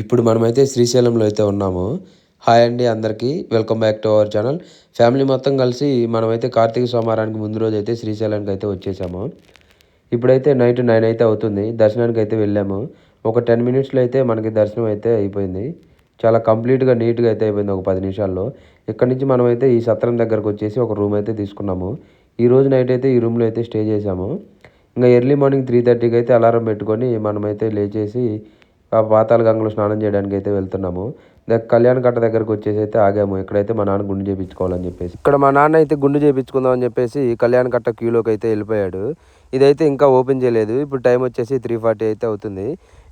ఇప్పుడు మనమైతే శ్రీశైలంలో అయితే ఉన్నాము. హాయ్ అండి అందరికీ. Welcome back to our channel. Family మొత్తం కలిసి మనమైతే కార్తీక సోమవారానికి ముందు రోజు అయితే శ్రీశైలానికి అయితే వచ్చేసాము. ఇప్పుడైతే నైట్ నైన్ అయితే అవుతుంది. దర్శనానికి అయితే వెళ్ళాము. ఒక టెన్ మినిట్స్లో అయితే మనకి దర్శనం అయితే అయిపోయింది. చాలా కంప్లీట్గా నీట్గా అయితే అయిపోయింది ఒక పది నిమిషాల్లో. ఇక్కడ నుంచి మనమైతే ఈ సత్రం దగ్గరకు వచ్చేసి ఒక రూమ్ అయితే తీసుకున్నాము. ఈ రోజు నైట్ అయితే ఈ రూమ్లో అయితే స్టే చేసాము ఇంకా ఎర్లీ మార్నింగ్ త్రీ థర్టీకి అయితే అలారం పెట్టుకొని మనమైతే లేచేసి ఆ పాతాల గంగలో స్నానం చేయడానికి అయితే వెళ్తున్నాము. కళ్యాణ కట్ట దగ్గరకు వచ్చేసి అయితే ఆగాము. ఇక్కడైతే మా నాన్న గుండు చేయించుకోవాలని చెప్పేసి. ఇక్కడ మా నాన్న అయితే గుండు చేయించుకుందాం అని చెప్పేసి కళ్యాణ కట్ట క్యూలోకి అయితే వెళ్ళిపోయాడు. ఇదైతే ఇంకా ఓపెన్ చేయలేదు. ఇప్పుడు టైం వచ్చేసి త్రీ ఫార్టీ అయితే అవుతుంది.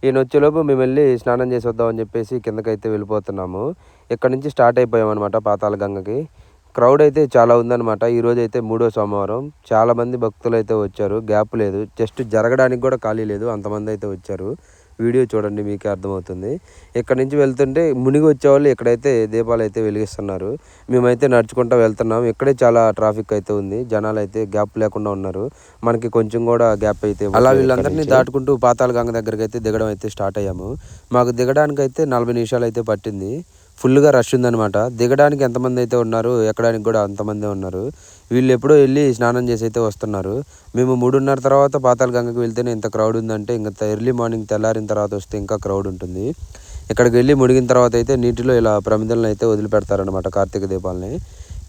ఈయన వచ్చేలోపు మేము వెళ్ళి స్నానం చేసి వద్దామని చెప్పేసి కిందకైతే వెళ్ళిపోతున్నాము. ఇక్కడ నుంచి స్టార్ట్ అయిపోయాం అనమాట పాతాల గంగకి. క్రౌడ్ అయితే చాలా ఉందన్నమాట. ఈ రోజు అయితే మూడో సోమవారం. చాలా మంది భక్తులు అయితే వచ్చారు. గ్యాప్ లేదు. జస్ట్ జరగడానికి కూడా ఖాళీ లేదు. అంతమంది అయితే వచ్చారు. వీడియో చూడండి మీకే అర్థమవుతుంది. ఇక్కడ నుంచి వెళ్తుంటే మునిగి వచ్చేవాళ్ళు ఇక్కడైతే దీపాలు అయితే వెలిగిస్తున్నారు మేమైతే నడుచుకుంటూ వెళ్తున్నాం. ఇక్కడే చాలా ట్రాఫిక్ అయితే ఉంది. జనాలు అయితే గ్యాప్ లేకుండా ఉన్నారు. మనకి కొంచెం కూడా గ్యాప్ అయితే అలా వీళ్ళందరినీ దాటుకుంటూ పాతాల గంగ దగ్గరికి అయితే దిగడం అయితే స్టార్ట్ అయ్యాము. మాకు దిగడానికి అయితే నలభై నిమిషాలు అయితే పట్టింది. ఫుల్గా రష్ ఉందనమాట దిగడానికి ఎంతమంది అయితే ఉన్నారు ఎక్కడానికి కూడా అంతమంది ఉన్నారు. వీళ్ళు ఎప్పుడో వెళ్ళి స్నానం చేసి అయితే వస్తున్నారు. మేము మూడున్నర తర్వాత పాతాల గంగకి వెళ్తేనే ఇంత క్రౌడ్ ఉందంటే ఇంకా ఎర్లీ మార్నింగ్ తెల్లారిన తర్వాత వస్తే ఇంకా క్రౌడ్ ఉంటుంది. ఇక్కడికి వెళ్ళి ముడిగిన తర్వాత అయితే నీటిలో ఇలా ప్రమిదలను అయితే వదిలిపెడతారనమాట కార్తీక దీపాలని.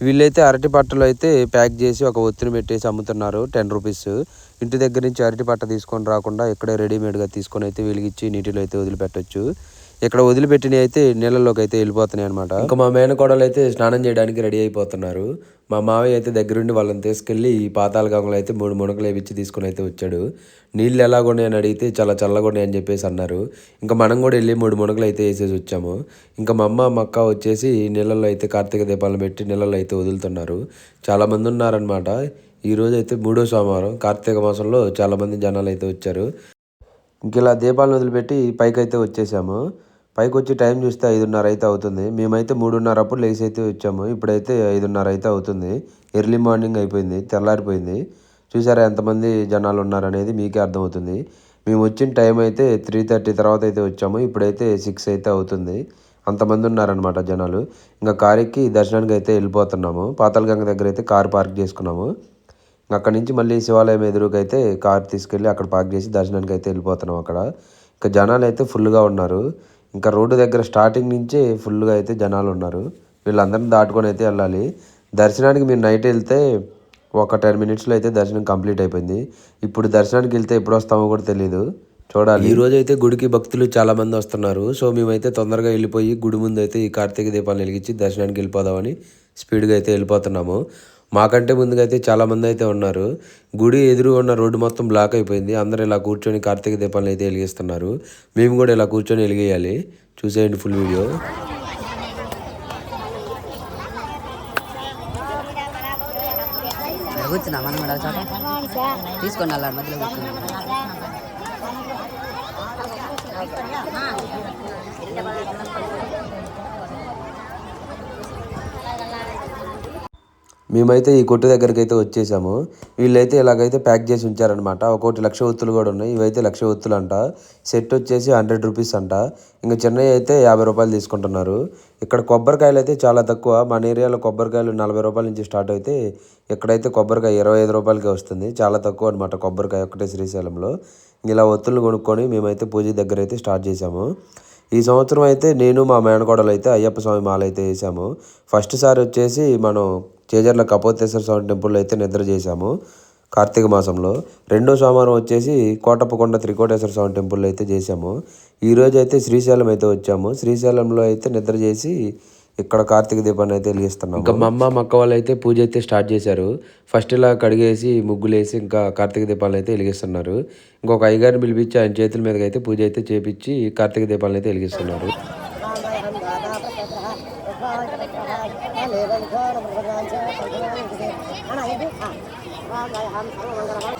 వీళ్ళైతే అరటి పట్టలు అయితే ప్యాక్ చేసి ఒక ఒత్తిడి పెట్టేసి అమ్ముతున్నారు టెన్ రూపీస్. ఇంటి దగ్గర నుంచి అరటి పట్ట తీసుకొని రాకుండా ఇక్కడే రెడీమేడ్గా తీసుకొని అయితే వెలిగించి నీటిలో అయితే వదిలిపెట్టచ్చు. ఇక్కడ వదిలిపెట్టినవి అయితే నీళ్ళలోకి అయితే వెళ్ళిపోతున్నాయి అనమాట ఇంకా మా మేనకోడలు అయితే స్నానం చేయడానికి రెడీ అయిపోతున్నారు. మా మావయ్య అయితే దగ్గరుండి వాళ్ళని తీసుకెళ్ళి ఈ పాతాల గంగలో అయితే మూడు మునకలు వేపించి తీసుకుని అయితే వచ్చాడు. నీళ్ళు ఎలాగున్నాయని అడిగితే చాలా చల్లగా అని చెప్పేసి అన్నారు. ఇంకా మనం కూడా వెళ్ళి మూడు మునకలు అయితే వేసేసి వచ్చాము. ఇంకా మా అమ్మ మా అక్క వచ్చేసి నీళ్ళల్లో అయితే కార్తీక దీపాలను పెట్టి నీళ్ళల్లో అయితే వదులుతున్నారు. చాలామంది ఉన్నారనమాట ఈ అయితే మూడో సోమవారం. కార్తీక మాసంలో చాలామంది జనాలు అయితే వచ్చారు. ఇంక ఇలా దీపాలను వదిలిపెట్టి పైకి అయితే వచ్చేసాము. పైకి వచ్చి టైం చూస్తే ఐదున్నర అయితే అవుతుంది. మేమైతే మూడున్నర అప్పుడు లేచి అయితే వచ్చాము. ఇప్పుడైతే ఐదున్నర అయితే అవుతుంది. ఎర్లీ మార్నింగ్ అయిపోయింది. తెల్లారిపోయింది. చూసారా ఎంతమంది జనాలు ఉన్నారనేది మీకే అర్థమవుతుంది. మేము వచ్చిన టైం అయితే త్రీ థర్టీ తర్వాత అయితే వచ్చాము. ఇప్పుడైతే సిక్స్ అయితే అవుతుంది. అంతమంది ఉన్నారనమాట జనాలు. ఇంకా కార్ ఎక్కి దర్శనానికి అయితే వెళ్ళిపోతున్నాము. పాతలగంగ దగ్గర అయితే కారు పార్క్ చేసుకున్నాము. అక్కడ నుంచి మళ్ళీ శివాలయం ఎదురుకైతే అయితే తీసుకెళ్ళి అక్కడ పార్క్ చేసి దర్శనానికి అయితే వెళ్ళిపోతున్నాం అక్కడ. ఇంకా జనాలు అయితే ఫుల్గా ఉన్నారు. ఇంకా రోడ్డు దగ్గర స్టార్టింగ్ నుంచే ఫుల్గా అయితే జనాలు ఉన్నారు. వీళ్ళందరిని దాటుకొని అయితే వెళ్ళాలి. దర్శనానికి మీరు నైట్ వెళ్తే ఒక టెన్ మినిట్స్లో అయితే దర్శనం కంప్లీట్ అయిపోయింది. ఇప్పుడు దర్శనానికి వెళ్తే ఎప్పుడు వస్తామో కూడా తెలియదు చూడాలి. ఈ రోజు అయితే గుడికి భక్తులు చాలా మంది వస్తున్నారు. సో మేమైతే తొందరగా వెళ్ళిపోయి గుడి ముందు అయితే ఈ కార్తీక దీపాలు వెలిగించి దర్శనానికి వెళ్ళిపోదామని స్పీడ్గా అయితే వెళ్ళిపోతున్నాము. మాకంటే ముందుగా అయితే చాలా మంది అయితే ఉన్నారు. గుడి ఎదురు ఉన్న రోడ్డు మొత్తం బ్లాక్ అయిపోయింది. అందరూ ఇలా కూర్చొని కార్తీక దీపాలను అయితే వెలిగిస్తున్నారు. మేము కూడా ఇలా కూర్చొని వెలిగేయాలి. చూసేయండి ఫుల్ వీడియో కూర్చున్నా మనం కూడా చోట? తీసుకొని మధ్యలో కూర్చున్నాం మేమైతే ఈ కొట్టు దగ్గరికి అయితే వచ్చేసాము. వీళ్ళైతే ఇలాగైతే ప్యాక్ చేసి ఉంచారనమాట ఒకటి లక్ష ఒత్తులు కూడా ఉన్నాయి. ఇవైతే లక్ష ఒత్తులు అంట సెట్ వచ్చేసి హండ్రెడ్ రూపీస్ అంట. ఇంకా చిన్నవి అయితే యాభై రూపాయలు తీసుకుంటున్నారు. ఇక్కడ కొబ్బరికాయలు అయితే చాలా తక్కువ. మన ఏరియాలో కొబ్బరికాయలు నలభై రూపాయల నుంచి స్టార్ట్ అయితే ఇక్కడైతే కొబ్బరికాయ ఇరవై ఐదు రూపాయలకే వస్తుంది. చాలా తక్కువ అనమాట కొబ్బరికాయ ఒక్కటే శ్రీశైలంలో. ఇలా ఒత్తులు కొనుక్కొని మేమైతే పూజ దగ్గర అయితే స్టార్ట్ చేసాము. ఈ సంవత్సరం అయితే నేను మా మేనకోడలు అయితే అయ్యప్ప స్వామి మాల అయితే వేసాము. ఫస్ట్ సారి వచ్చేసి మనం చేజర్ల కపోతేశ్వర స్వామి టెంపుల్లో అయితే నిద్ర చేశాము. కార్తీక మాసంలో. రెండో సోమవారం వచ్చేసి కోటప్పకొండ త్రికోటేశ్వర స్వామి టెంపుల్లో అయితే చేశాము. ఈ అయితే శ్రీశైలం అయితే వచ్చాము. శ్రీశైలంలో అయితే నిద్ర చేసి ఇక్కడ కార్తీక దీపాన్ని అయితే వెలిగిస్తున్నాం ఇంకా మా అమ్మ మా అక్క వాళ్ళు అయితే పూజ అయితే స్టార్ట్ చేశారు. ఫస్ట్ ఇలా కడిగేసి ముగ్గులేసి ఇంకా కార్తీక దీపాలను అయితే వెలిగిస్తున్నారు. ఇంకొక అయ్యగారిని పిలిపించి ఆయన చేతుల మీదకి అయితే పూజ అయితే చేపించి కార్తీక దీపాలను అయితే వెలిగిస్తున్నారు. हम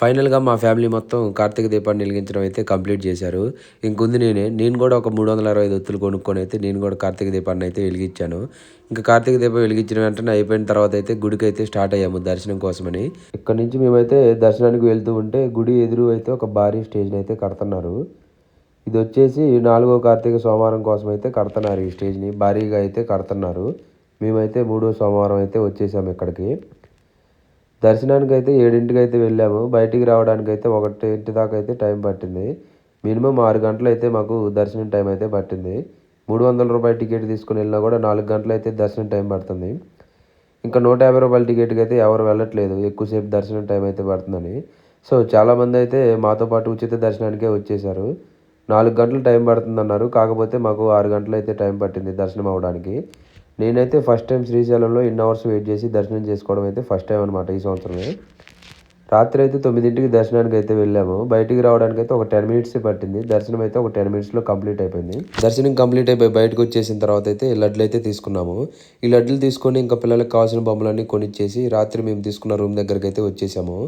ఫైనల్గా మా ఫ్యామిలీ మొత్తం కార్తీక దీపాన్ని వెలిగించడం అయితే కంప్లీట్ చేశారు. ఇంకొంది నేనే. నేను కూడా ఒక మూడు వందల అరవై ఒత్తులు కొనుక్కొని అయితే నేను కూడా కార్తీక దీపాన్ని అయితే వెలిగించాను. ఇంకా కార్తీక దీపం వెలిగించిన వెంటనే అయిపోయిన తర్వాత అయితే గుడికి అయితే స్టార్ట్ అయ్యాము దర్శనం కోసమని. ఇక్కడ నుంచి మేమైతే దర్శనానికి వెళ్తూ ఉంటే గుడి ఎదురు అయితే ఒక భారీ స్టేజ్ని అయితే కడుతున్నారు. ఇది వచ్చేసి నాలుగో కార్తీక సోమవారం కోసం అయితే కడుతున్నారు ఈ స్టేజ్ని. భారీగా అయితే కడుతున్నారు. మేమైతే మూడో సోమవారం అయితే వచ్చేసాము ఇక్కడికి. దర్శనానికి అయితే ఏడింటికి అయితే వెళ్ళాము. బయటికి రావడానికి అయితే ఒకటింటి దాకా అయితే టైం పట్టింది. మినిమం ఆరు గంటలు అయితే మాకు దర్శనం టైం అయితే పట్టింది. మూడు వందల రూపాయల టికెట్ తీసుకుని వెళ్ళినా కూడా నాలుగు గంటలు అయితే దర్శనం టైం పడుతుంది. ఇంకా నూట యాభై రూపాయల టికెట్కి అయితే ఎవరు వెళ్ళట్లేదు. ఎక్కువసేపు దర్శనం టైం అయితే పడుతుందని. సో చాలామంది అయితే మాతో పాటు ఉచిత దర్శనానికే వచ్చేసారు నాలుగు గంటలు టైం పడుతుంది అన్నారు కాకపోతే మాకు ఆరు గంటలు అయితే టైం పట్టింది దర్శనం అవ్వడానికి. నేనైతే ఫస్ట్ టైం శ్రీశైలంలో ఇన్ అవర్స్ వెయిట్ చేసి దర్శనం చేసుకోవడం అయితే ఫస్ట్ టైం అనమాట ఈ సంవత్సరమే రాత్రి అయితే తొమ్మిదింటికి దర్శనానికి అయితే వెళ్ళాము. బయటికి రావడానికి అయితే ఒక టెన్ మినిట్స్ పట్టింది. దర్శనం అయితే ఒక టెన్ మినిట్స్లో కంప్లీట్ అయిపోయింది. దర్శనం కంప్లీట్ అయిపోయి బయటకు వచ్చేసిన తర్వాత అయితే లడ్లు అయితే తీసుకున్నాము. ఈ లడ్లు తీసుకొని ఇంకా పిల్లలకు కావాల్సిన బొమ్మలన్నీ కొనిచ్చేసి రాత్రి మేము తీసుకున్న రూమ్ దగ్గరికి అయితే వచ్చేసాము.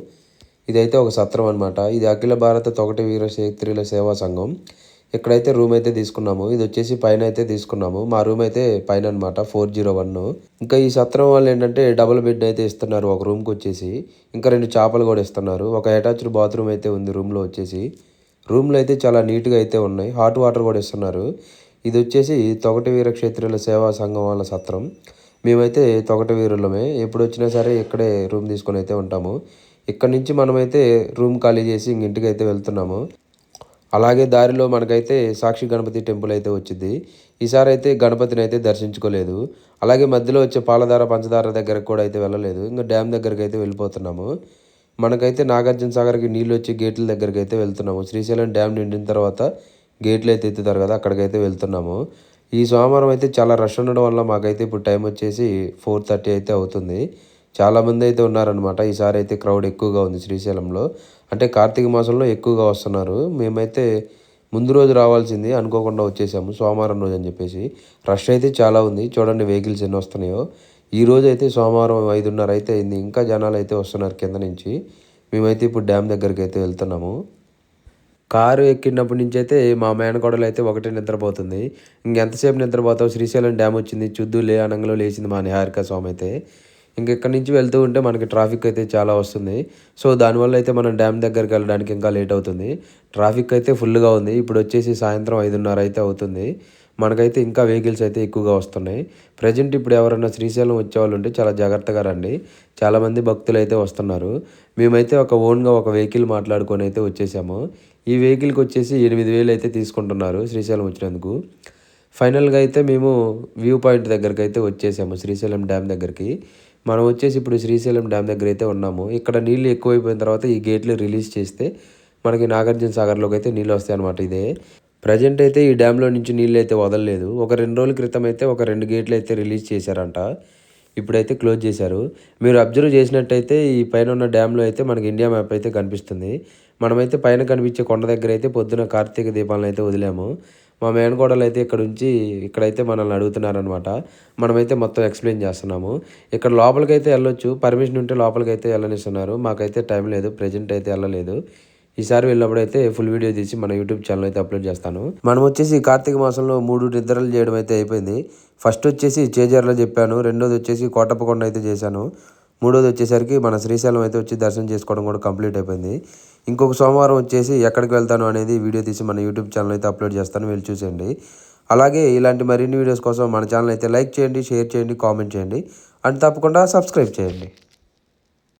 ఇదైతే ఒక సత్రం అనమాట ఇది అఖిల భారత తొకటి వీర క్షేత్రుల సేవా సంఘం. ఇక్కడైతే రూమ్ అయితే తీసుకున్నాము ఇది వచ్చేసి పైన అయితే తీసుకున్నాము. మా రూమ్ అయితే పైన అనమాట ఫోర్ జీరో వన్. ఇంకా ఈ సత్రం వాళ్ళు ఏంటంటే డబుల్ బెడ్ అయితే ఇస్తున్నారు ఒక రూమ్కి వచ్చేసి. ఇంకా రెండు చేపలు కూడా ఇస్తున్నారు. ఒక అటాచ్డ్ బాత్రూమ్ అయితే ఉంది రూమ్లో వచ్చేసి. రూమ్లో అయితే చాలా నీట్గా అయితే ఉన్నాయి. హాట్ వాటర్ కూడా ఇస్తున్నారు. ఇది వచ్చేసి తొగటి వీర క్షేత్రుల సేవా సంఘం వాళ్ళ సత్రం. మేమైతే తొగటి వీరులమే. ఎప్పుడు వచ్చినా సరే ఇక్కడే రూమ్ తీసుకొని అయితే ఉంటాము. ఇక్కడ నుంచి మనమైతే రూమ్ ఖాళీ చేసి ఇంక ఇంటికి అయితే వెళ్తున్నాము. అలాగే దారిలో మనకైతే సాక్షి గణపతి టెంపుల్ అయితే వచ్చింది. ఈసారి అయితే గణపతిని అయితే దర్శించుకోలేదు. అలాగే మధ్యలో వచ్చే పాలధార పంచదార దగ్గరకు కూడా అయితే వెళ్ళలేదు. ఇంకా డ్యామ్ దగ్గరికి అయితే వెళ్ళిపోతున్నాము. మనకైతే నాగార్జున సాగర్కి నీళ్ళు వచ్చే గేట్ల దగ్గరికి అయితే వెళ్తున్నాము. శ్రీశైలం డ్యామ్ నిండిన తర్వాత గేట్లు అయితే ఎత్తుతారు కదా అక్కడికైతే వెళ్తున్నాము. ఈ సోమవారం అయితే చాలా రష్ ఉండడం వల్ల మాకైతే ఇప్పుడు టైం వచ్చేసి ఫోర్ థర్టీ అయితే అవుతుంది. చాలామంది అయితే ఉన్నారనమాట ఈసారి అయితే క్రౌడ్ ఎక్కువగా ఉంది శ్రీశైలంలో. అంటే కార్తీక మాసంలో ఎక్కువగా వస్తున్నారు. మేమైతే ముందు రోజు రావాల్సింది అనుకోకుండా వచ్చేసాము. సోమవారం రోజు అని చెప్పేసి. రష్ అయితే చాలా ఉంది. చూడండి వెహికల్స్ ఎన్ని వస్తున్నాయో. ఈ రోజు అయితే సోమవారం ఐదున్నర అయితే అయింది. ఇంకా జనాలు అయితే వస్తున్నారు కింద నుంచి. మేమైతే ఇప్పుడు డ్యామ్ దగ్గరికి అయితే వెళ్తున్నాము. కారు ఎక్కినప్పటి నుంచి అయితే మా మేనకోడలు అయితే ఒకటే నిద్రపోతుంది. ఇంకెంతసేపు నిద్రపోతావు? శ్రీశైలం డ్యామ్ వచ్చింది. చుద్దు లే అనంగలో లేచింది మా నిహారిక స్వామి అయితే. ఇంకెక్కడి నుంచి వెళ్తూ ఉంటే మనకి ట్రాఫిక్ అయితే చాలా వస్తుంది. సో దానివల్ల అయితే మనం డ్యామ్ దగ్గరికి వెళ్ళడానికి ఇంకా లేట్ అవుతుంది. ట్రాఫిక్ అయితే ఫుల్గా ఉంది. ఇప్పుడు వచ్చేసి సాయంత్రం ఐదున్నర అయితే అవుతుంది. మనకైతే ఇంకా వెహికల్స్ అయితే ఎక్కువగా వస్తున్నాయి. ప్రజెంట్ ఇప్పుడు ఎవరైనా శ్రీశైలం వచ్చేవాళ్ళు ఉంటే చాలా జాగ్రత్తగా రండి. చాలామంది భక్తులు అయితే వస్తున్నారు. మేమైతే ఒక ఓన్గా ఒక వెహికల్ మాట్లాడుకొని అయితే వచ్చేసాము. ఈ వెహికల్కి వచ్చేసి ఎనిమిది వేలు అయితే తీసుకుంటున్నారు శ్రీశైలం వచ్చినందుకు. ఫైనల్గా అయితే మేము వ్యూ పాయింట్ దగ్గరికి అయితే వచ్చేసాము శ్రీశైలం డ్యామ్ దగ్గరికి. మనం వచ్చేసి ఇప్పుడు శ్రీశైలం డ్యామ్ దగ్గర అయితే ఉన్నాము. ఇక్కడ నీళ్ళు ఎక్కువైపోయిన తర్వాత ఈ గేట్లు రిలీజ్ చేస్తే మనకి నాగార్జున సాగర్లోకి అయితే నీళ్ళు వస్తాయి అనమాట ఇదే. ప్రజెంట్ అయితే ఈ డ్యామ్లో నుంచి నీళ్ళు అయితే వదలలేదు. ఒక రెండు రోజుల క్రితం అయితే ఒక రెండు గేట్లు అయితే రిలీజ్ చేశారంట. ఇప్పుడైతే క్లోజ్ చేశారు. మీరు అబ్జర్వ్ చేసినట్టయితే ఈ పైన ఉన్న డ్యామ్లో అయితే మనకి ఇండియా మ్యాప్ అయితే కనిపిస్తుంది. మనమైతే పైన కనిపించే కొండ దగ్గర అయితే పొద్దున కార్తీక దీపాలను అయితే వదిలాము. మా మేనకోడలు అయితే ఇక్కడ నుంచి ఇక్కడైతే మనల్ని అడుగుతున్నారనమాట మనమైతే మొత్తం ఎక్స్ప్లెయిన్ చేస్తున్నాము. ఇక్కడ లోపలికి అయితే వెళ్ళొచ్చు. పర్మిషన్ ఉంటే లోపలికి అయితే వెళ్ళనిస్తున్నారు. మాకైతే టైం లేదు. ప్రెజెంట్ అయితే వెళ్ళలేదు. ఈసారి వెళ్ళినప్పుడు అయితే ఫుల్ వీడియో తీసి మన యూట్యూబ్ ఛానల్ అయితే అప్లోడ్ చేస్తాను. మనం వచ్చేసి కార్తీక మాసంలో మూడు నిద్రలు చేయడం అయితే అయిపోయింది. ఫస్ట్ వచ్చేసి చేజర్లో చెప్పాను. రెండోది వచ్చేసి కోటప్పకొండ అయితే చేశాను. మూడోది వచ్చేసరికి మన శ్రీశైలం అయితే వచ్చి దర్శనం చేసుకోవడం కూడా కంప్లీట్ అయిపోయింది. ఇంకొక సోమవారం వచ్చేసి ఎక్కడికి వెళ్తాను అనేది వీడియో తీసి మన యూట్యూబ్ ఛానల్ అయితే అప్లోడ్ చేస్తాను వెళ్ళి చూసేయండి. అలాగే ఇలాంటి మరిన్ని వీడియోస్ కోసం మన ఛానల్ అయితే లైక్ చేయండి షేర్ చేయండి కామెంట్ చేయండి. అండ్ తప్పకుండా సబ్స్క్రైబ్ చేయండి.